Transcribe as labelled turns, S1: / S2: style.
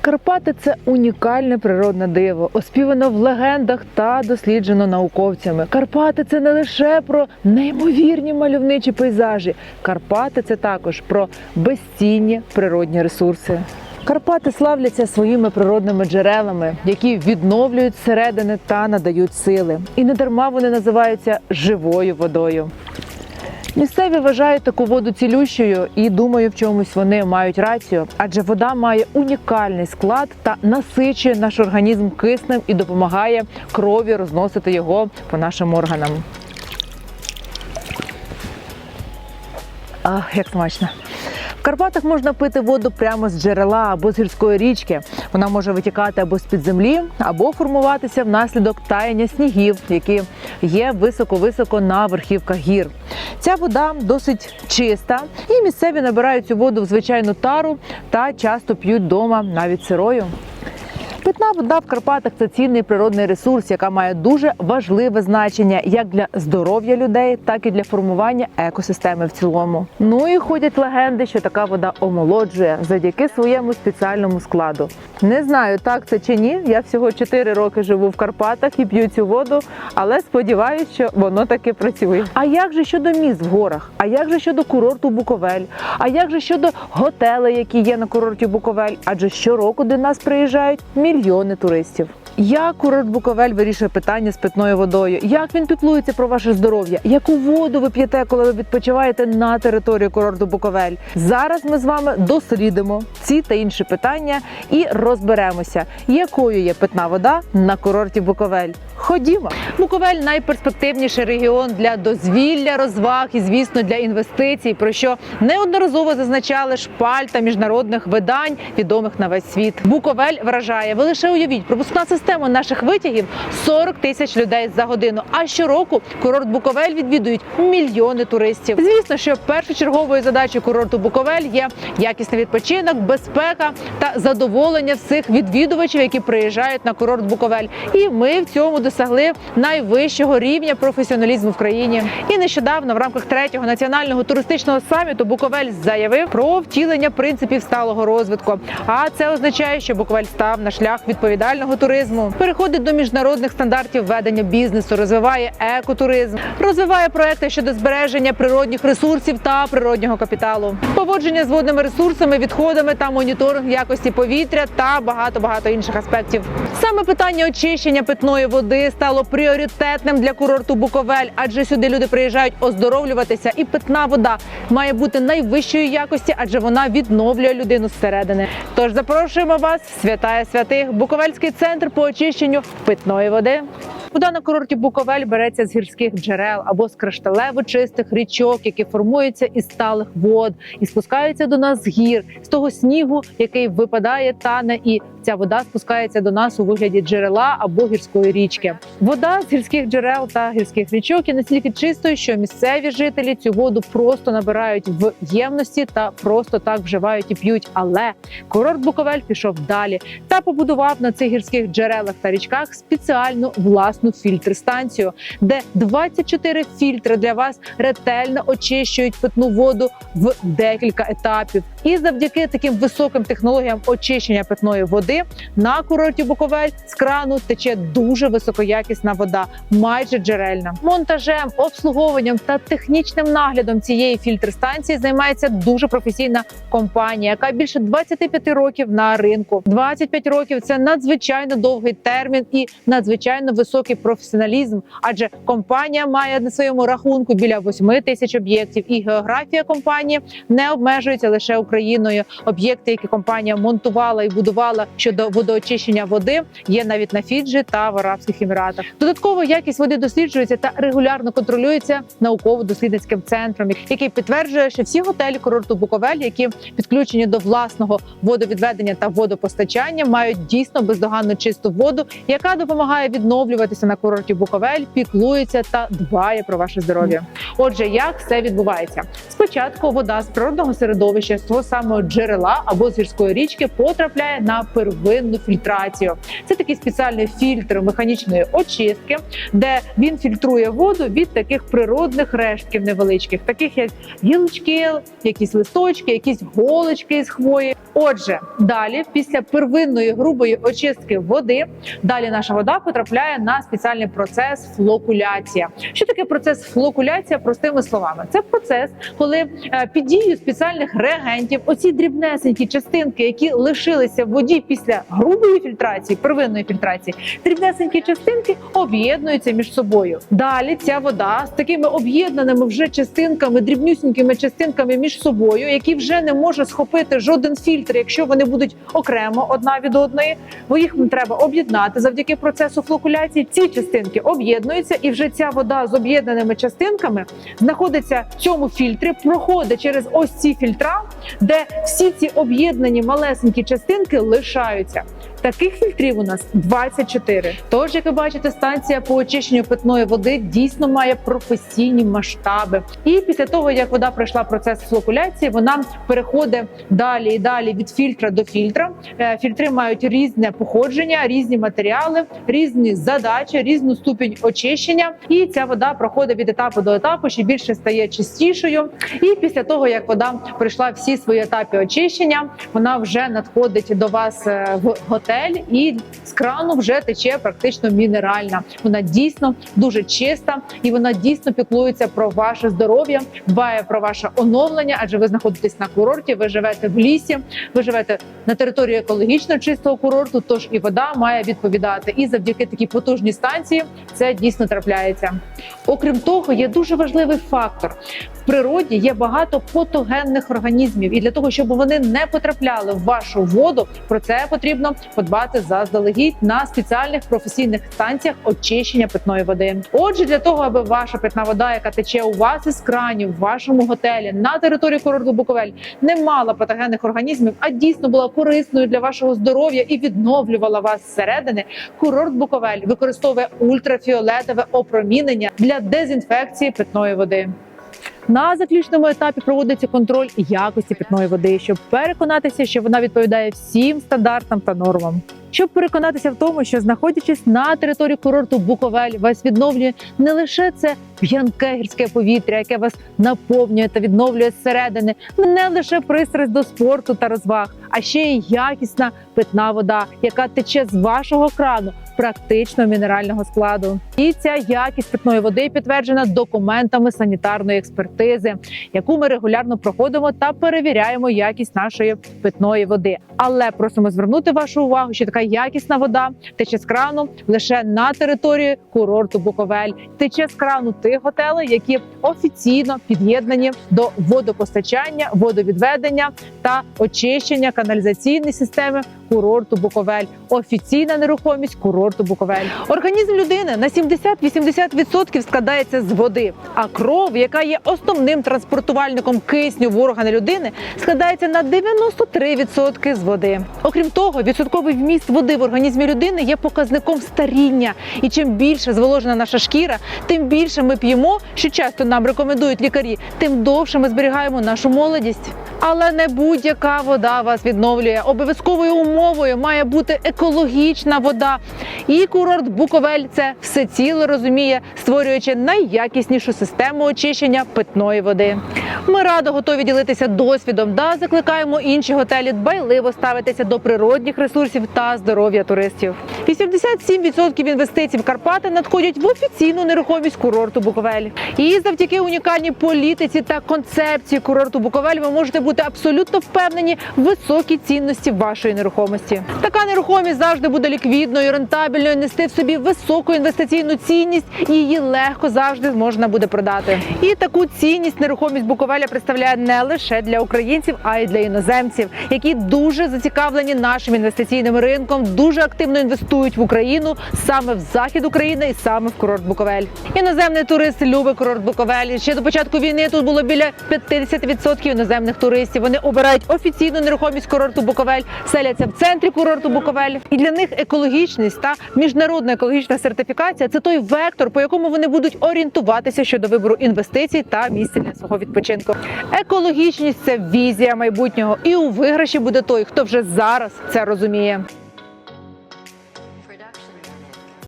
S1: Карпати це унікальне природне диво, оспівано в легендах та досліджено науковцями. Карпати це не лише про неймовірні мальовничі пейзажі. Карпати це також про безцінні природні ресурси. Карпати славляться своїми природними джерелами, які відновлюють зсередини та надають сили. І не дарма вони називаються живою водою. Місцеві вважають таку воду цілющою і думаю, в чомусь вони мають рацію, адже вода має унікальний склад та насичує наш організм киснем і допомагає крові розносити його по нашим органам. Ах, як смачно! В Карпатах можна пити воду прямо з джерела або з гірської річки. Вона може витікати або з під землі, або формуватися внаслідок таяння снігів, які є високо-високо на верхівках гір. Ця вода досить чиста, і місцеві набирають цю воду в звичайну тару та часто п'ють вдома навіть сирою. Питна вода в Карпатах це цінний природний ресурс, яка має дуже важливе значення як для здоров'я людей, так і для формування екосистеми в цілому. Ну і ходять легенди, що така вода омолоджує завдяки своєму спеціальному складу. Не знаю, так це чи ні. Я всього 4 роки живу в Карпатах і п'ю цю воду, але сподіваюся, що воно таки працює. А як же щодо міст в горах? А як же щодо курорту Буковель? А як же щодо готелей, які є на курорті Буковель? Адже щороку до нас приїжджають мільйони туристів. Як курорт Буковель вирішує питання з питною водою? Як він піклується про ваше здоров'я? Яку воду ви п'єте, коли ви відпочиваєте на території курорту Буковель? Зараз ми з вами дослідимо ці та інші питання і розберемося, якою є питна вода на курорті Буковель. Ходімо, Буковель найперспективніший регіон для дозвілля, розваг і, звісно, для інвестицій, про що неодноразово зазначали шпальта міжнародних видань, відомих на весь світ. Буковель вражає. Ви лише уявіть, пропускна система наших витягів 40 тисяч людей за годину. А щороку курорт Буковель відвідують мільйони туристів. Звісно, що першочерговою задачею курорту Буковель є якісний відпочинок, безпека та задоволення всіх відвідувачів, які приїжджають на курорт Буковель. І ми в цьому досягли найвищого рівня професіоналізму в країні. І нещодавно в рамках третього національного туристичного саміту Буковель заявив про втілення принципів сталого розвитку. А це означає, що Буковель став на шлях відповідального туризму, переходить до міжнародних стандартів ведення бізнесу, розвиває екотуризм, розвиває проекти щодо збереження природних ресурсів та природнього капіталу, поводження з водними ресурсами, відходами та моніторинг якості повітря та багато багато інших аспектів. Саме питання очищення питної води стало пріоритетним для курорту Буковель, адже сюди люди приїжджають оздоровлюватися, і питна вода має бути найвищої якості, адже вона відновлює людину зсередини. Тож запрошуємо вас, святая святих, Буковельський центр по очищенню питної води. Вода на курорті Буковель береться з гірських джерел або з кришталево чистих річок, які формуються із сталих вод і спускаються до нас з гір, з того снігу, який випадає, тане, і ця вода спускається до нас у вигляді джерела або гірської річки. Вода з гірських джерел та гірських річок є настільки чистою, що місцеві жителі цю воду просто набирають в ємності та просто так вживають і п'ють. Але курорт Буковель пішов далі та побудував на цих гірських джерелах та річках спеціальну власну фільтр-станцію, де 24 фільтри для вас ретельно очищують питну воду в декілька етапів. І завдяки таким високим технологіям очищення питної води на курорті Буковель з крану тече дуже високоякісна вода, майже джерельна. Монтажем, обслуговуванням та технічним наглядом цієї фільтр-станції займається дуже професійна компанія, яка більше 25 років на ринку. 25 років це надзвичайно довгий термін і надзвичайно високий професіоналізм. Адже компанія має на своєму рахунку біля 8 тисяч об'єктів, і географія компанії не обмежується лише Україною. Об'єкти, які компанія монтувала і будувала щодо водоочищення води, є навіть на Фіджі та в Арабських Еміратах. Додатково якість води досліджується та регулярно контролюється науково-дослідницьким центром, який підтверджує, що всі готелі курорту Буковель, які підключені до власного водовідведення та водопостачання, мають дійсно бездоганно чисту воду, яка допомагає відновлюватися знаходитеся на курорті Буковель, піклується та дбає про ваше здоров'я. Отже, як все відбувається? Спочатку вода з природного середовища з того самого джерела або з гірської річки потрапляє на первинну фільтрацію. Це такий спеціальний фільтр механічної очистки, де він фільтрує воду від таких природних рештків невеличких, таких як гілочки, якісь листочки, якісь голочки з хвої. Отже, далі, після первинної грубої очистки води, далі наша вода потрапляє на спеціальний процес флокуляція. Що таке процес флокуляція? Простими словами, це процес, коли е, під дією спеціальних реагентів оці дрібнесенькі частинки, які лишилися в воді після грубої фільтрації, первинної фільтрації, дрібнесенькі частинки об'єднуються між собою. Далі ця вода з такими об'єднаними вже частинками, дрібнюсінькими частинками між собою, які вже не може схопити жоден фільтр, якщо вони будуть окремо одна від одної, бо їх треба об'єднати завдяки процесу флокуляції. Ці частинки об'єднуються, і вже ця вода з об'єднаними частинками знаходиться в цьому фільтрі, проходить через ось ці фільтра, де всі ці об'єднані малесенькі частинки лишаються. Таких фільтрів у нас 24. Тож, як ви бачите, станція по очищенню питної води дійсно має професійні масштаби. І після того, як вода пройшла процес флокуляції, вона переходить далі і далі від фільтра до фільтра. Е, Фільтри мають різне походження, різні матеріали, різні задачі, різну ступінь очищення. І ця вода проходить від етапу до етапу, ще більше стає чистішою. І після того, як вода пройшла всі свої етапи очищення, вона вже надходить до вас е, в готель, і з крану вже тече практично мінеральна. Вона дійсно дуже чиста і вона дійсно піклується про ваше здоров'я, дбає про ваше оновлення, адже ви знаходитесь на курорті, ви живете в лісі, ви живете на території екологічно чистого курорту. Тож і вода має відповідати. І завдяки такій потужній станції це дійсно трапляється. Окрім того, є дуже важливий фактор. В природі є багато патогенних організмів, і для того, щоб вони не потрапляли в вашу воду, про це потрібно подбати заздалегідь на спеціальних професійних станціях очищення питної води. Отже, для того, аби ваша питна вода, яка тече у вас із кранів в вашому готелі на території курорту Буковель, не мала патогенних організмів, а дійсно була корисною для вашого здоров'я і відновлювала вас зсередини. Курорт Буковель використовує ультрафіолетове опромінення для дезінфекції питної води. На заключному етапі проводиться контроль якості питної води, щоб переконатися, що вона відповідає всім стандартам та нормам. Щоб переконатися в тому, що знаходячись на території курорту Буковель, вас відновлює не лише це п'янке гірське повітря, яке вас наповнює та відновлює зсередини, не лише пристрасть до спорту та розваг, а ще й якісна питна вода, яка тече з вашого крану, практично мінерального складу. І ця якість питної води підтверджена документами санітарної експертизи, яку ми регулярно проходимо та перевіряємо якість нашої питної води. Але просимо звернути вашу увагу, що така якісна вода тече з крану лише на території курорту Буковель, тече з крану тих готелей, які офіційно під'єднані до водопостачання, водовідведення та очищення каналізаційної системи курорту Буковель. Офіційна нерухомість курорту Буковель. Організм людини на 70-80% складається з води, а кров, яка є основним транспортувальником кисню в органи людини, складається на 93% з води. Окрім того, відсотковий вміст води в організмі людини є показником старіння. І чим більше зволожена наша шкіра, тим більше ми п'ємо, що часто нам рекомендують лікарі, тим довше ми зберігаємо нашу молодість. Але не будь-яка вода вас відновлює. Обов'язковою умовою має бути екологічна вода. І курорт Буковель це всеціло розуміє, створюючи найякіснішу систему очищення питної води. Ми радо готові ділитися досвідом та закликаємо інші готелі дбайливо ставитися до природних ресурсів та здоров'я туристів. 87% інвестицій в Карпати надходять в офіційну нерухомість курорту Буковель. І завдяки унікальній політиці та концепції курорту Буковель ви можете бути абсолютно впевнені в високій цінності вашої нерухомості. Така нерухомість завжди буде ліквідною, рентабельною, нести в собі високу інвестиційну цінність, і її легко завжди можна буде продати. І таку цінність нерухомість Буковель Буковеля представляє не лише для українців, а й для іноземців, які дуже зацікавлені нашим інвестиційним ринком, дуже активно інвестують в Україну саме в захід України і саме в курорт Буковель. Іноземний турист любить курорт Буковель. Ще до початку війни тут було біля 50% іноземних туристів. Вони обирають офіційну нерухомість курорту Буковель, селяться в центрі курорту Буковель. І для них екологічність та міжнародна екологічна сертифікація це той вектор, по якому вони будуть орієнтуватися щодо вибору інвестицій та місця для свого відпочинку. Екологічність це візія майбутнього, і у виграші буде той, хто вже зараз це розуміє.